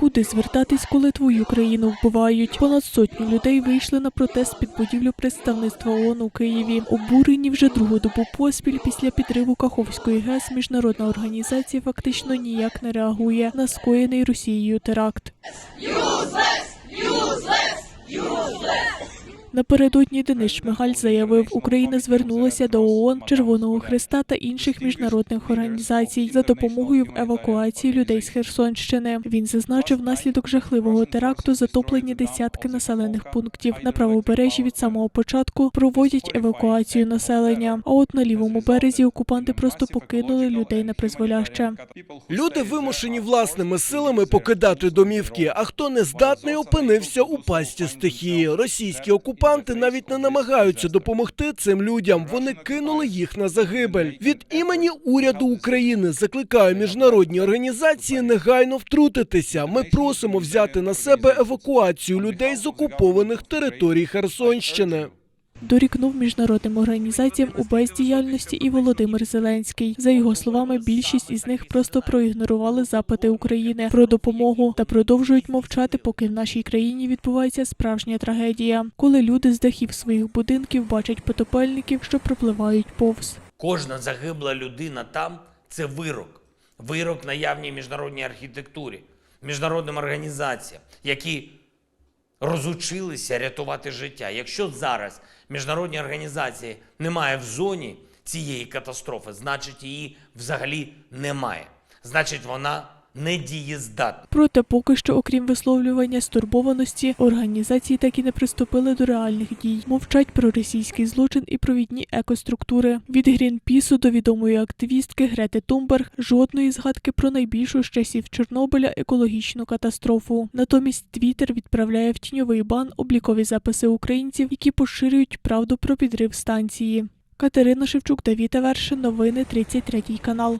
Куди звертатись, коли твою країну вбивають? Понад сотню людей вийшли на протест під будівлю представництва ООН у Києві. Обурені вже другу добу поспіль після підриву Каховської ГЕС міжнародна організація фактично ніяк не реагує на скоєний Росією теракт. Напередодні Денис Шмигаль заявив, Україна звернулася до ООН, Червоного Христа та інших міжнародних організацій за допомогою в евакуації людей з Херсонщини. Він зазначив, внаслідок жахливого теракту затоплені десятки населених пунктів. На правобережжі від самого початку проводять евакуацію населення. А от на лівому березі окупанти просто покинули людей на призволяще. Люди вимушені власними силами покидати домівки. А хто не здатний, опинився у пасті стихії. Російські окупанти навіть не намагаються допомогти цим людям. Вони кинули їх на загибель. Від імені уряду України закликаю міжнародні організації негайно втрутитися. Ми просимо взяти на себе евакуацію людей з окупованих територій Херсонщини. Дорікнув міжнародним організаціям у бездіяльності і Володимир Зеленський. За його словами, більшість із них просто проігнорували запити України про допомогу та продовжують мовчати, поки в нашій країні відбувається справжня трагедія, коли люди з дахів своїх будинків бачать потопельників, що пропливають повз. Кожна загибла людина там це вирок. Вирок наявній міжнародній архітектурі, міжнародним організаціям, які розучилися рятувати життя. Якщо зараз міжнародні організації немає в зоні цієї катастрофи, значить її взагалі немає. Значить, вона не дієздатна. Проте поки що, окрім висловлювання стурбованості, організації так і не приступили до реальних дій. Мовчать про російський злочин і провідні екоструктури. Від Грінпісу до відомої активістки Грети Тумберг жодної згадки про найбільшу з часів Чорнобиля екологічну катастрофу. Натомість Твіттер відправляє в тіньовий бан облікові записи українців, які поширюють правду про підрив станції. Катерина Шевчук, Давіта Вершин, новини 33 канал.